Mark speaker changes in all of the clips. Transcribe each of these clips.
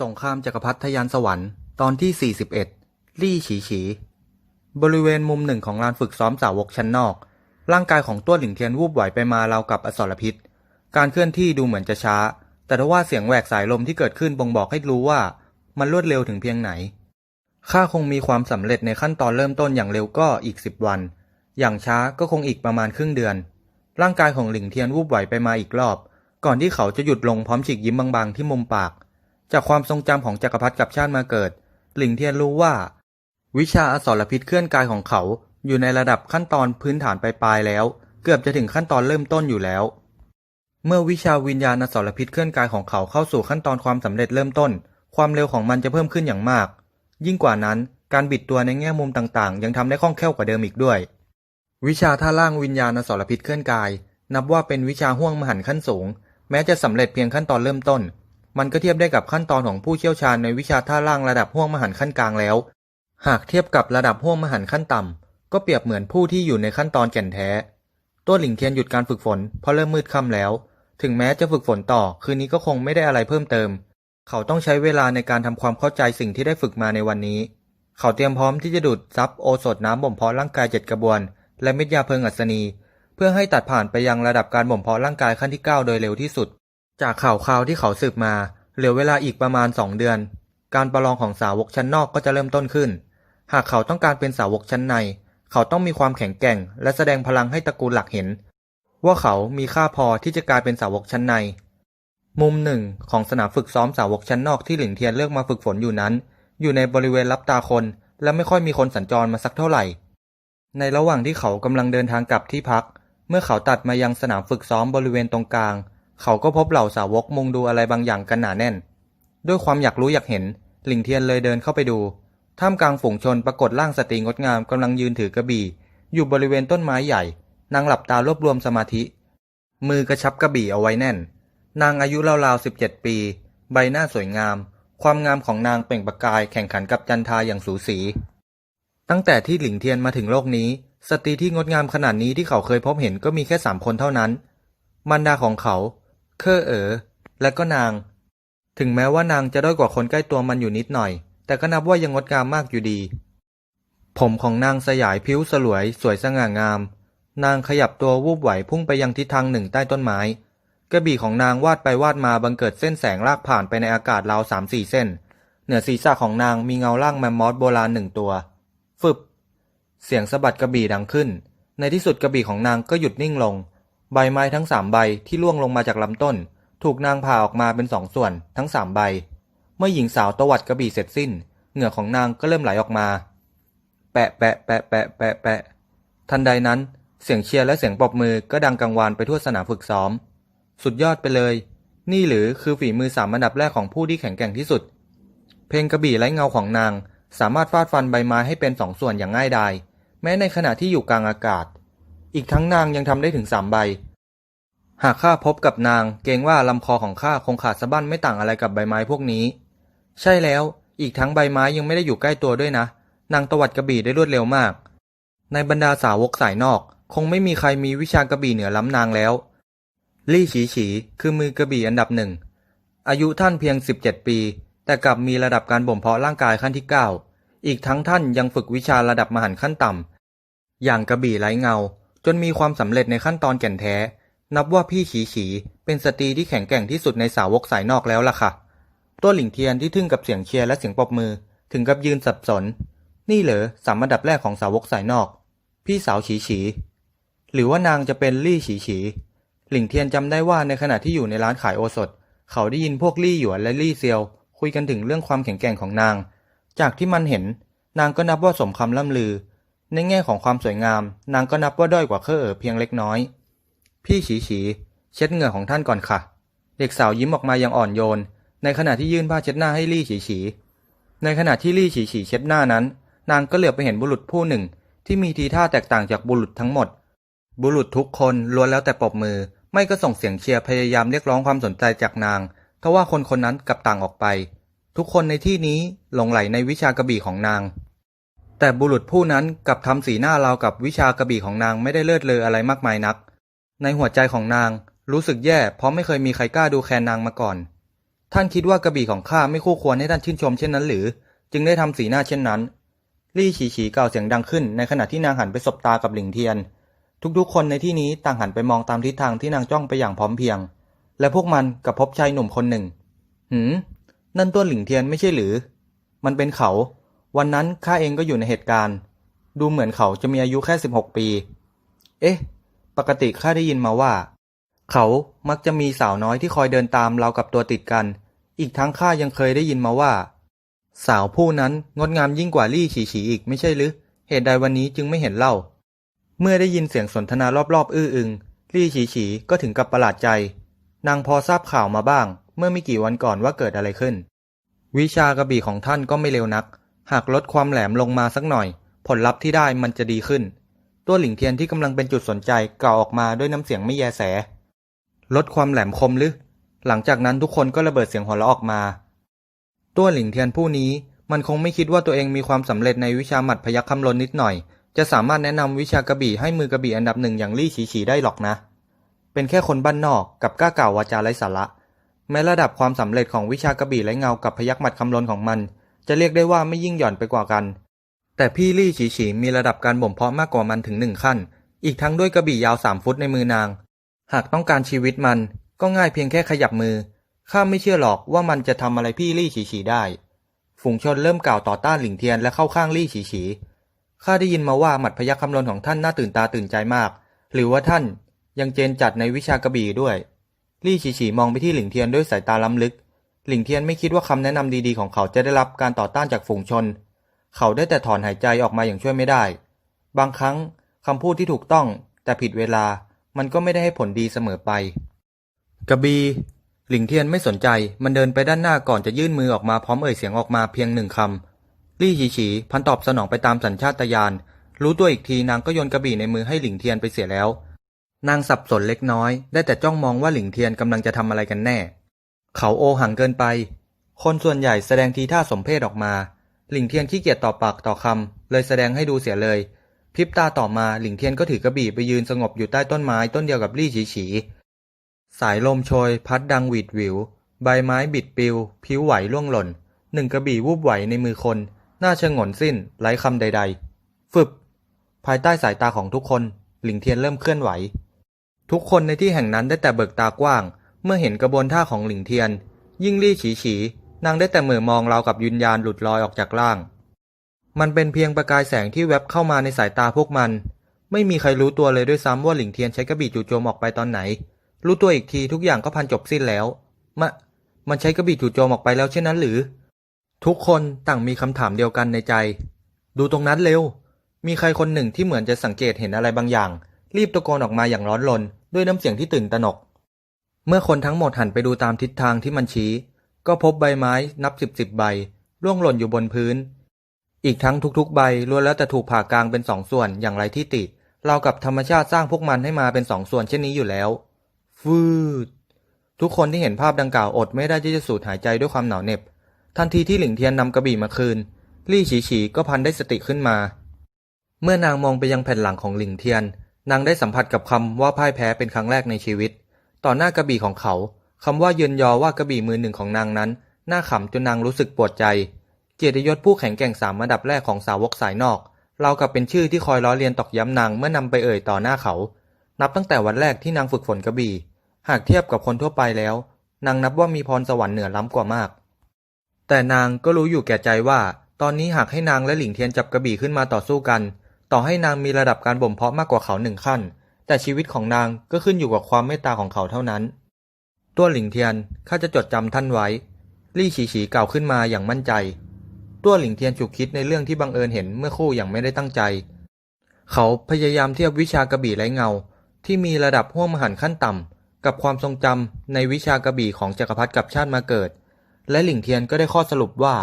Speaker 1: สงครามจักรพรรดิทะยานสวรรค์ตอนที่ 41 ลี่ฉีฉี บริเวณมุมหนึ่งของลานฝึกซ้อมสาวกชั้นนอก ร่างกายของตัวหลิงเทียนวูบไหวไปมาราวกับอสรพิษ การเคลื่อนที่ดูเหมือนจะช้า แต่ทว่าเสียงแหวกสายลมที่เกิดขึ้นบ่งบอกให้รู้ว่า มันรวดเร็วถึงเพียงไหน ข้าคงมีความสำเร็จในขั้นตอนเริ่มต้นอย่างเร็วก็อีกสิบวัน อย่างช้าก็คงอีกประมาณครึ่งเดือน ร่างกายของหลิงเทียนวูบไหวไปมาอีกรอบ ก่อนที่เขาจะหยุดลงพร้อมฉีกยิ้มบางๆที่มุมปาก จากความทรงจำของจักรพรรดิกับชาติมาเกิด หลิงเทียนรู้ว่า วิชาอสรพิษเคลื่อนกายของเขาอยู่ในระดับขั้นตอนพื้นฐานปลายๆแล้ว เกือบจะถึงขั้นตอนเริ่มต้นอยู่แล้ว เมื่อวิชาวิญญาณอสรพิษเคลื่อนกายของเขาเข้าสู่ขั้นตอนความสำเร็จเริ่มต้น ความเร็วของมันจะเพิ่มขึ้นอย่างมาก ยิ่งกว่านั้นการบิดตัวในแง่มุมต่างๆ ยังทำได้คล่องแคล่วกว่าเดิมอีกด้วย วิชาท่าล่างวิญญาณอสรพิษเคลื่อนกาย นับว่าเป็นวิชาห่วงมหันต์ขั้นสูง แม้จะสำเร็จเพียงขั้นตอนเริ่มต้น มันก็เทียบได้กับขั้นตอนของผู้เชี่ยวชาญในวิชาท่าล่างระดับห่วงมหันต์ขั้นกลางแล้ว หากเทียบกับระดับห่วงมหันต์ขั้นต่ำก็เปรียบเหมือนผู้ที่อยู่ในขั้นตอนแก่นแท้ ตัวหลิงเทียนหยุดการฝึกฝนเพราะเริ่มมืดค่ำแล้ว ถึงแม้จะฝึกฝนต่อคืนนี้ก็คงไม่ได้อะไรเพิ่มเติม เขาต้องใช้เวลาในการทำความเข้าใจสิ่งที่ได้ฝึกมาในวันนี้ เขาเตรียมพร้อมที่จะดูดซับโอสถน้ำบ่มเพาะร่างกายเจ็ดกระบวน และเม็ดยาเพลิงอัศนี เพื่อให้ตัดผ่านไปยังระดับการบ่มเพาะร่างกายขั้นที่ 9 โดยเร็วที่สุด จากข่าวคราวที่เขาสืบมา เหลือเวลาอีกประมาณ2เดือน การประลองของสาวกชั้นนอกก็จะเริ่มต้นขึ้น หากเขาต้องการเป็นสาวกชั้นใน เขาต้องมีความแข็งแกร่ง และแสดงพลังให้ตระกูลหลักเห็น ว่าเขามีค่าพอที่จะกลายเป็นสาวกชั้นใน มุมหนึ่งของสนามฝึกซ้อมสาวกชั้นนอกที่หลิงเทียนเลือกมาฝึกฝนอยู่นั้น อยู่ในบริเวณรับตาคน และไม่ค่อยมีคนสัญจรมาสักเท่าไหร่ ในระหว่างที่เขากำลังเดินทางกลับที่พัก เมื่อเขาตัดมายังสนามฝึกซ้อมบริเวณตรงกลาง เขาก็พบเหล่าสาวกมุงดูอะไรบางอย่างกันหนาแน่น ด้วยความอยากรู้อยากเห็น หลิงเทียนเลยเดินเข้าไปดู ท่ามกลางฝูงชนปรากฏร่างสตรีงดงามกำลังยืนถือกระบี่ อยู่บริเวณต้นไม้ใหญ่ นางหลับตารวบรวมสมาธิ มือกระชับกระบี่เอาไว้แน่น นางอายุราวๆสิบเจ็ดปี ใบหน้าสวยงาม ความงามของนางเปล่งประกายแข่งขันกับจันทาอย่างสูสี ตั้งแต่ที่หลิงเทียนมาถึงโลกนี้สตรีที่งดงามขนาดนี้ที่เขาเคยพบเห็นก็มีแค่สามคนเท่านั้นมันดาของเขา เคอเอ๋อและก็นาง ถึงแม้ว่านางจะด้อยกว่าคนใกล้ตัวมันอยู่นิดหน่อย แต่ก็นับว่ายังงดงามมากอยู่ดี ผมของนางสยายผิวสลวย สวยสง่างาม นางขยับตัววูบไหวพุ่งไปยังทิศทางหนึ่งใต้ต้นไม้กระบี่ของนางวาดไปวาดมาบังเกิดเส้นแสงลากผ่านไปในอากาศราวสามสี่เส้น เหนือศีรษะของนางมีเงาร่างแมมมอสโบราณหนึ่งตัว ฟึบ เสียงสะบัดกระบี่ดังขึ้น ในที่สุดกระบี่ของนางก็หยุดนิ่งลง ใบไม้ทั้งสามใบที่ร่วงลงมาจากลำต้น ถูกนางผ่าออกมาเป็นสองส่วนทั้งสามใบ เมื่อหญิงสาวตวัดกระบี่เสร็จสิ้น เหงื่อของนางก็เริ่มไหลออกมา แปะแปะแปะแปะแปะแปะทันใดนั้นเสียงเชียร์และเสียงปรบมือก็ดังกังวานไปทั่วสนามฝึกซ้อม สุดยอดไปเลย นี่หรือคือฝีมือสามอันดับแรกของผู้ที่แข็งแกร่งที่สุด เพลงกระบี่ไร้เงาของนาง สามารถฟาดฟันใบไม้ให้เป็นสองส่วนอย่างง่ายดาย แม้ในขณะที่อยู่กลางอากาศ อีกทั้งนางยังทำได้ถึงสามใบ หากข้าพบกับนางเกรงว่าลำคอของข้าคงขาดสะบั้นไม่ต่างอะไรกับใบไม้พวกนี้ ใช่แล้ว อีกทั้งใบไม้ยังไม่ได้อยู่ใกล้ตัวด้วยนะ นางตวัดกระบี่ได้รวดเร็วมาก ในบรรดาสาวกสายนอก คงไม่มีใครมีวิชากระบี่เหนือล้ำนางแล้ว ลี่ฉีฉีคือมือกระบี่อันดับหนึ่ง อายุท่านเพียง 17 ปี แต่กลับมีระดับการบ่มเพาะร่างกายขั้นที่ 9 อีกทั้งท่านยังฝึกวิชาระดับมหันต์ขั้นต่ำอย่างกระบี่ไร้เงา จนมีความสำเร็จในขั้นตอนแก่นแท้ นับว่าพี่ฉีฉีเป็นสตรีที่แข็งแกร่งที่สุดในสาวกสายนอกแล้วล่ะค่ะ ตัวหลิงเทียนที่ทึ่งกับเสียงเชียร์และเสียงปรบมือ ถึงกับยืนสับสน นี่เหรอสามอันดับแรกของสาวกสายนอก พี่สาวฉีฉี หรือว่านางจะเป็นลี่ฉีฉี หลิงเทียนจำได้ว่าในขณะที่อยู่ในร้านขายโอสถ เขาได้ยินพวกลี่หยวนและลี่เซียว คุยกันถึงเรื่องความแข็งแกร่งของนาง จากที่มันเห็น นางก็นับว่าสมคำล่ำลือ ในแง่ของความสวยงาม นางก็นับว่าด้อยกว่าเคอเอ๋อเพียงเล็กน้อย พี่ฉีฉีเช็ดเหงื่อของท่านก่อนค่ะ เด็กสาวยิ้มออกมาอย่างอ่อนโยน ในขณะที่ยื่นผ้าเช็ดหน้าให้ลี่ฉีฉีในขณะที่ลี่ฉีฉีเช็ดหน้านั้น นางก็เหลือบไปเห็นบุรุษผู้หนึ่ง ที่มีทีท่าแตกต่างจากบุรุษทั้งหมด บุรุษทุกคนล้วนแล้วแต่ปรบมือ ไม่ก็ส่งเสียงเชียร์พยายามเรียกร้องความสนใจจากนางทว่าคนคนนั้นกลับต่างออกไป ทุกคนในที่นี้หลงไหลในวิชากระบี่ของนาง แต่บุรุษผู้นั้นกลับทำสีหน้าราวกับวิชากระบี่ของนางไม่ได้เลิศเลออะไรมากมายนัก ในหัวใจของนางรู้สึกแย่เพราะไม่เคยมีใครกล้าดูแคลนนางมาก่อน ท่านคิดว่ากระบี่ของข้าไม่คู่ควรให้ท่านชื่นชมเช่นนั้นหรือ จึงได้ทำสีหน้าเช่นนั้น ลี่ฉีฉีกล่าวเสียงดังขึ้น ในขณะที่นางหันไปสบตากับหลิงเทียน ทุกๆ คนในที่นี้ต่างหันไปมองตามทิศทางที่นางจ้องไปอย่างพร้อมเพรียง และพวกมันกับพบชายหนุ่มคนหนึ่ง หืมนั่นต้นหลิงเทียนไม่ใช่หรือ มันเป็นเขา วันนั้นข้าเองก็อยู่ในเหตุการณ์ ดูเหมือนเขาจะมีอายุแค่สิบหกปี เอ๊ะ ปกติข้าได้ยินมาว่า เขามักจะมีสาวน้อยที่คอยเดินตามเรากับตัวติดกัน อีกทั้งข้ายังเคยได้ยินมาว่า สาวผู้นั้นงดงามยิ่งกว่าลี่ฉีฉีอีกไม่ใช่หรือ เหตุใดวันนี้จึงไม่เห็นเล่า เมื่อได้ยินเสียงสนทนารอบๆ อื้ออึงลี่ฉีฉีก็ถึงกับประหลาดใจ นางพอทราบข่าวมาบ้าง เมื่อไม่กี่วันก่อนว่าเกิดอะไรขึ้น วิชากระบี่ของท่านก็ไม่เร็วนัก หากลดความแหลมลงมาสักหน่อย ผลลัพธ์ที่ได้มันจะดีขึ้น ตัวหลิงเทียนที่กำลังเป็นจุดสนใจกล่าวออกมาด้วยน้ำเสียงไม่แยแส ลดความแหลมคมหรือ หลังจากนั้นทุกคนก็ระเบิดเสียงหัวเราะออกมา ตัวหลิงเทียนผู้นี้มันคงไม่คิดว่าตัวเองมีความสำเร็จในวิชาหมัดพยัคฆ์คำลนนิดหน่อย จะสามารถแนะนำวิชากระบี่ให้มือกระบี่อันดับหนึ่งอย่างลี่ฉีฉีได้หรอกนะ เป็นแค่คนบ้านนอกกับกล้ากล่าววาจาไร้สาระ แม้ระดับความสำเร็จของวิชากระบี่ไร้เงากับพยัคฆ์หมัดคำลนของมัน จะเรียกได้ว่าไม่ยิ่งหย่อนไปกว่ากัน แต่พี่ลี่ฉีฉีมีระดับการบ่มเพาะมากกว่ามันถึงหนึ่งขั้น อีกทั้งด้วยกระบี่ยาวสามฟุตในมือนาง หากต้องการชีวิตมันก็ง่ายเพียงแค่ขยับมือ ข้าไม่เชื่อหรอกว่ามันจะทำอะไรพี่ลี่ฉีฉีได้ ฝูงชนเริ่มกล่าวต่อต้านหลิงเทียนและเข้าข้างลี่ฉีฉีข้าได้ยินมาว่าหมัดพยัคฆ์คำลนของท่านน่าตื่นตาตื่นใจมาก หรือว่าท่านยังเจนจัดในวิชากระบี่ด้วย ลี่ฉีฉีมองไปที่หลิงเทียนด้วยสายตาล้ำลึก หลิงเทียนไม่คิดว่าคำแนะนำดีๆของเขาจะได้รับการต่อต้านจากฝูงชน เขาได้แต่ถอนหายใจออกมาอย่างช่วยไม่ได้ บางครั้งคำพูดที่ถูกต้องแต่ผิดเวลามันก็ไม่ได้ให้ผลดีเสมอไป กระบีหลิงเทียนไม่สนใจ มันเดินไปด้านหน้าก่อนจะยื่นมือออกมาพร้อมเอ่ยเสียงออกมาเพียงหนึ่งคำลี่ฉีฉีพันตอบสนองไปตามสัญชาตญาณ รู้ตัวอีกทีนางก็โยนกระบี่ในมือให้หลิงเทียนไปเสียแล้ว นางสับสนเล็กน้อย ได้แต่จ้องมองว่าหลิงเทียนกำลังจะทำอะไรกันแน่ เขาโอหังเกินไป คนส่วนใหญ่แสดงทีท่าสมเพศออกมา หลิงเทียนขี้เกียจต่อปากต่อคำเลยแสดงให้ดูเสียเลย พริบตาต่อมาหลิงเทียนก็ถือกระบี่ไปยืนสงบอยู่ใต้ต้นไม้ต้นเดียวกับลี่ฉีฉีสายลมโชย พัดดังหวีดหวิว ใบไม้บิดปลิว ผิวไหวล่วงหล่น หนึ่งกระบี่วูบไหวในมือคน หน้าชงนสิ้นไร้คำใดๆฟึบ ภายใต้สายตาของทุกคน หลิงเทียนเริ่มเคลื่อนไหว ทุกคนในที่แห่งนั้นได้แต่เบิกตากว้าง เมื่อเห็นกระบวนท่าของหลิงเทียน ยิ่งลี่ฉีฉีนางได้แต่เหม่อมองเรากับวิญญาณหลุดลอยออกจากร่าง มันเป็นเพียงประกายแสงที่แวบเข้ามาในสายตาพวกมัน ไม่มีใครรู้ตัวเลยด้วยซ้ำว่าหลิงเทียนใช้กระบี่จู่โจมออกไปตอนไหน รู้ตัวอีกทีทุกอย่างก็พันจบสิ้นแล้วมะมันใช้กระบี่จู่โจมออกไปแล้วเช่นนั้นหรือ ทุกคนต่างมีคำถามเดียวกันในใจ ดูตรงนั้นเร็ว มีใครคนหนึ่งที่เหมือนจะสังเกตเห็นอะไรบางอย่าง รีบตะโกนออกมาอย่างร้อนรนด้วยน้ำเสียงที่ตื่นตระหนก เมื่อคนทั้งหมดหันไปดูตามทิศทางที่มันชี้ ก็พบใบไม้นับสิบสิบใบร่วงหล่นอยู่บนพื้น อีกทั้งทุกๆ ใบล้วนแล้วแต่ถูกผ่ากลางเป็นสองส่วนอย่างไรที่ติ เรากับธรรมชาติสร้างพวกมันให้มาเป็นสองส่วนเช่นนี้อยู่แล้ว ฟืด ทุกคนที่เห็นภาพดังกล่าวอดไม่ได้ที่จะสูดหายใจด้วยความหนาวเหน็บ ทันทีที่หลิงเทียนนำกระบี่มาคืน ลี่ฉีฉีก็พันได้สติขึ้นมา เมื่อนางมองไปยังแผ่นหลังของหลิงเทียน นางได้สัมผัสกับคำว่าพ่ายแพ้เป็นครั้งแรกในชีวิต ต่อหน้ากระบี่ของเขา คำว่าเยือนยอว่ากระบี่มือหนึ่งของนางนั้นน่าขำจนนางรู้สึกปวดใจ เกียรติยศผู้แข็งแกร่งสามอันดับแรกของสาวกสายนอก เรากับเป็นชื่อที่คอยล้อเลียนตอกย้ำนางเมื่อนำไปเอ่ยต่อหน้าเขา นับตั้งแต่วันแรกที่นางฝึกฝนกระบี่ หากเทียบกับคนทั่วไปแล้ว นางนับว่ามีพรสวรรค์เหนือล้ำกว่ามาก แต่นางก็รู้อยู่แก่ใจว่า ตอนนี้หากให้นางและหลิงเทียนจับกระบี่ขึ้นมาต่อสู้กัน ต่อให้นางมีระดับการบ่มเพาะมากกว่าเขาหนึ่งขั้น แต่ชีวิตของนางก็ขึ้นอยู่กับความเมตตาของเขาเท่านั้น ตัวหลิงเทียนข้าจะจดจำท่านไว้ ลี่ฉีฉีกล่าวขึ้นมาอย่างมั่นใจ ตัวหลิงเทียนฉุกคิดในเรื่องที่บังเอิญเห็นเมื่อคู่อย่างไม่ได้ตั้งใจ เขาพยายามเทียบวิชากระบี่ไร้เงา ที่มีระดับห้วงมหันต์ขั้นต่ำกับความทรงจำในวิชากระบี่ของจักรพรรดิกับชาติมาเกิด และหลิงเทียนก็ได้ข้อสรุปว่า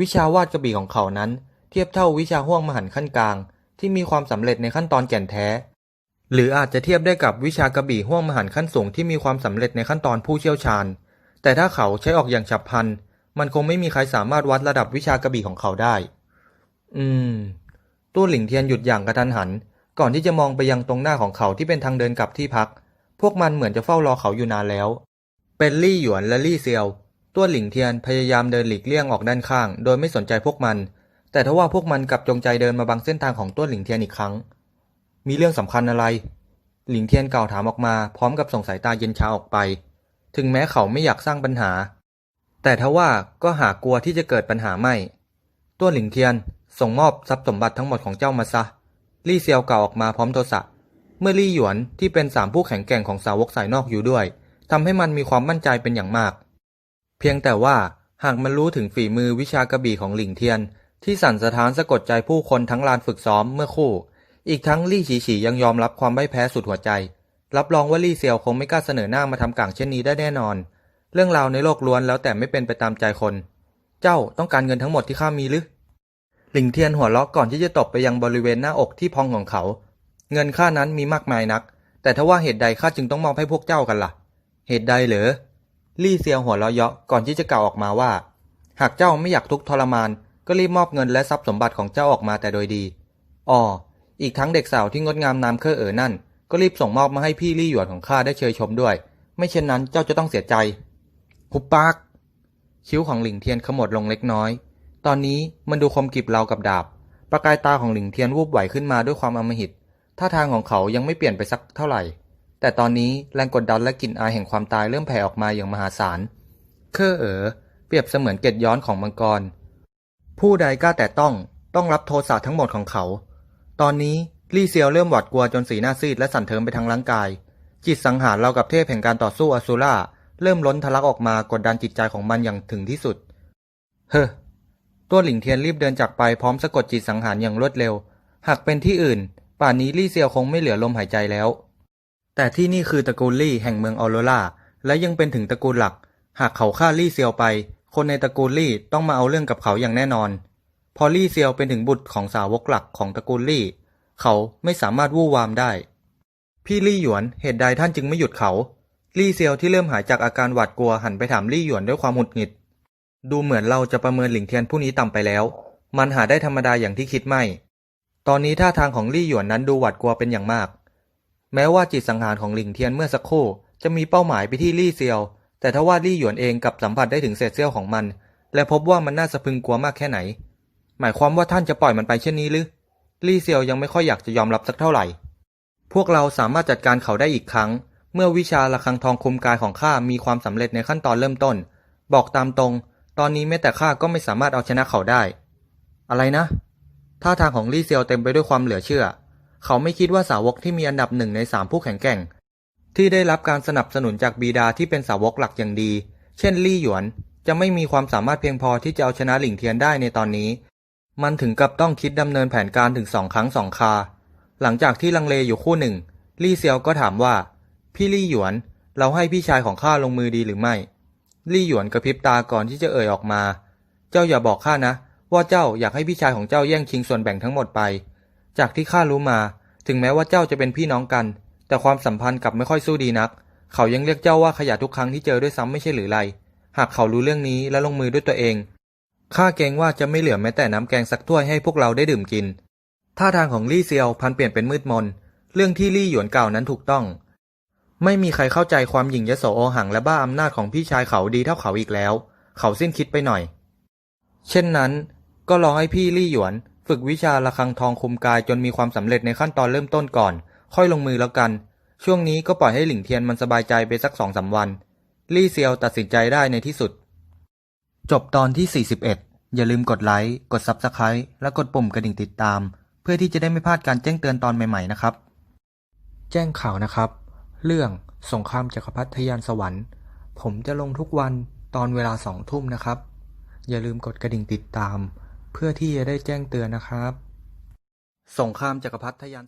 Speaker 1: วิชาวาดกระบี่ของเขานั้น เทียบเท่าวิชาห้วงมหันต์ขั้นกลาง ที่มีความสำเร็จในขั้นตอนแก่นแท้ หรืออาจจะเทียบได้กับวิชากระบี่ห้วงมหันต์ขั้นสูงที่มีความสำเร็จในขั้นตอนผู้เชี่ยวชาญ แต่ถ้าเขาใช้ออกอย่างฉับพลัน มันคงไม่มีใครสามารถวัดระดับวิชากระบี่ของเขาได้ อืม ตู้หลิงเทียนหยุดอย่างกระทันหัน ก่อนที่จะมองไปยังตรงหน้าของเขาที่เป็นทางเดินกลับที่พัก พวกมันเหมือนจะเฝ้ารอเขาอยู่นานแล้ว เป็นลี่หยวนและลี่เซียวต้วหลิงเทียนพยายามเดินหลีกเลี่ยงออกด้านข้าง โดยไม่สนใจพวกมัน แต่ทว่าพวกมันกลับจงใจเดินมาบังเส้นทางของต้วหลิงเทียนอีกครั้ง มีเรื่องสำคัญอะไร หลิงเทียนกล่าวถามออกมา พร้อมกับส่งสายตาเย็นชาออกไป ถึงแม้เขาไม่อยากสร้างปัญหา แต่ทว่าก็หากลัวที่จะเกิดปัญหาไม่ต้วหลิงเทียนส่งมอบทรัพย์สมบัติทั้งหมดของเจ้ามาซะ ลี่เซียวกล่าวออกมาพร้อมโทสะ เมื่อลี่หยวนที่เป็นสามผู้แข็งแกร่งของสาวกสายนอกอยู่ด้วยทำให้มันมีความมั่นใจเป็นอย่างมาก เพียงแต่ว่าหากมันรู้ถึงฝีมือวิชากระบี่ของหลิงเทียน ที่สั่นสะท้านสะกดใจผู้คนทั้งลานฝึกซ้อมเมื่อคู่ อีกทั้งลี่ฉีฉียังยอมรับความไม่แพ้สุดหัวใจ รับรองว่าลี่เซียวคงไม่กล้าเสนอหน้ามาทำก่างเช่นนี้ได้แน่นอน เรื่องราวในโลกล้วนแล้วแต่ไม่เป็นไปตามใจคน เจ้าต้องการเงินทั้งหมดที่ข้ามีหรือหลิงเทียนหัวเราะก่อนที่จะตบไปยังบริเวณหน้าอกที่พองของเขา เงินค่านั้นมีมากมายนัก แต่ถ้าว่าเหตุใดข้าจึงต้องมอบให้พวกเจ้ากันล่ะ เหตุใดเหรอลี่เซียวหัวเราะเยาะก่อนที่จะกล่าวออกมาว่า หากเจ้าไม่อยากทุกข์ทรมาน ก็รีบมอบเงินและทรัพย์สมบัติของเจ้าออกมาแต่โดยดีอ๋อ อีกทั้งเด็กสาวที่งดงามนามเคอเอ๋อนั่น ก็รีบส่งมอบมาให้พี่ลี่หยวนของข้าได้เชยชมด้วย ไม่เช่นนั้นเจ้าจะต้องเสียใจหุบปากคิ้วของหลิงเทียนขมวดลงเล็กน้อย ตอนนี้มันดูคมกริบราวกับดาบ ประกายตาของหลิงเทียนวูบไหวขึ้นมาด้วยความอมหิตท่าทางของเขายังไม่เปลี่ยนไปสักเท่าไหร่ แต่ตอนนี้แรงกดดันและกลิ่นอายแห่งความตายเริ่มแผ่ออกมาอย่างมหาศาลเคอเอ๋อเปรียบเสมือนเกล็ดย้อนของมังกร ผู้ใดกล้าแต่ต้องต้องรับโทสะทั้งหมดของเขา ตอนนี้ลี่เซียวเริ่มหวาดกลัวจนสีหน้าซีดและสั่นเทิมไปทั้งร่างกาย จิตสังหารเรากับเทพแห่งการต่อสู้อสูราเริ่มล้นทะลักออกมากดดันจิตใจของมันอย่างถึงที่สุด เฮ้อตัวหลิงเทียนรีบเดินจากไปพร้อมสะกดจิตสังหารอย่างรวดเร็ว หากเป็นที่อื่น ป่านนี้ลี่เซียวคงไม่เหลือลมหายใจแล้ว แต่ที่นี่คือตระกูลลี่แห่งเมืองออโรราและยังเป็นถึงตระกูลหลัก หากเขาฆ่าลี่เซียวไป คนในตระกูลลี่ต้องมาเอาเรื่องกับเขาอย่างแน่นอน พอลี่เซียวเป็นถึงบุตรของสาวกหลักของตระกูลลี่ เขาไม่สามารถวู่วามได้ พี่ลี่หยวนเหตุใดท่านจึงไม่หยุดเขา ลี่เซียวที่เริ่มหายจากอาการหวาดกลัวหันไปถามลี่หยวนด้วยความหงุดหงิด ดูเหมือนเราจะประเมินหลิงเทียนผู้นี้ต่ำไปแล้ว มันหาได้ธรรมดาอย่างที่คิดไม่ ตอนนี้ท่าทางของลี่หยวนนั้นดูหวาดกลัวเป็นอย่างมาก แม้ว่าจิตสังหารของหลิงเทียนเมื่อสักครู่จะมีเป้าหมายไปที่ลี่เซียว แต่ทว่าลี่หยวนเองกับสัมผัสได้ถึงเศษเสี้ยวของมัน และพบว่ามันน่าสะพึงกลัวมากแค่ไหน หมายความว่าท่านจะปล่อยมันไปเช่นนี้หรือ ลี่เซียวยังไม่ค่อยอยากจะยอมรับสักเท่าไหร่ พวกเราสามารถจัดการเขาได้อีกครั้ง เมื่อวิชาระฆังทองคุมกายของข้ามีความสำเร็จในขั้นตอนเริ่มต้น บอกตามตรง ตอนนี้แม้แต่ข้าก็ไม่สามารถเอาชนะเขาได้ อะไรนะ ท่าทางของลี่เซียวเต็มไปด้วยความเหลือเชื่อ เขาไม่คิดว่าสาวกที่มีอันดับหนึ่งในสามผู้แข็งแกร่ง ที่ได้รับการสนับสนุนจากบีดาที่เป็นสาวกหลักอย่างดี เช่นลี่หยวนจะไม่มีความสามารถเพียงพอที่จะเอาชนะหลิงเทียนได้ในตอนนี้ มันถึงกับต้องคิดดำเนินแผนการถึงสองครั้งสองคา หลังจากที่ลังเลอยู่คู่หนึ่ง ลี่เซียวก็ถามว่า พี่ลี่หยวน เราให้พี่ชายของข้าลงมือดีหรือไม่ ลี่หยวนกระพริบตาก่อนที่จะเอ่ยออกมา เจ้าอย่าบอกข้านะ ว่าเจ้าอยากให้พี่ชายของเจ้าแย่งชิงส่วนแบ่งทั้งหมดไป จากที่ข้ารู้มา ถึงแม้ว่าเจ้าจะเป็นพี่น้องกัน แต่ความสัมพันธ์กลับไม่ค่อยสู้ดีนัก เขายังเรียกเจ้าว่าขยะทุกครั้งที่เจอด้วยซ้ำไม่ใช่หรือไร หากเขารู้เรื่องนี้และลงมือด้วยตัวเอง ข้าเกรงว่าจะไม่เหลือแม้แต่น้ำแกงสักถ้วยให้พวกเราได้ดื่มกิน ท่าทางของลี่เซียวพันเปลี่ยนเป็นมืดมน เรื่องที่ลี่หยวนกล่าวนั้นถูกต้อง ไม่มีใครเข้าใจความหยิ่งยโสโอหังและบ้าอำนาจของพี่ชายเขาดีเท่าเขาอีกแล้ว เขาสิ้นคิดไปหน่อย เช่นนั้น ก็รอให้พี่ลี่หยวน ฝึกวิชาระฆังทองคุมกายจนมีความสำเร็จในขั้นตอนเริ่มต้นก่อน ค่อยลงมือแล้วกัน ช่วงนี้ก็ปล่อยให้หลิงเทียนมันสบายใจไปสักสองสาวัน ลี่เซียวตัดสินใจได้ในที่สุด จบตอนที่ 41 อย่าลืมกดไลค์ กด Subscribe และกดปุ่มกระดิ่งติดตาม เพื่อที่จะได้ไม่พลาดการแจ้งเตือนตอนใหม่ๆนะครับ แจ้งข่าวนะครับ เรื่องสงครามจักรพรรดิทะยานสวรรค์ ผมจะลงทุกวันตอนเวลาสองทุ่มนะครับ อย่าลืมกดกระดิ่งติดตาม เพื่อที่จะได้แจ้งเตือนนะครับ สงครามจักรพรรดิทะยาน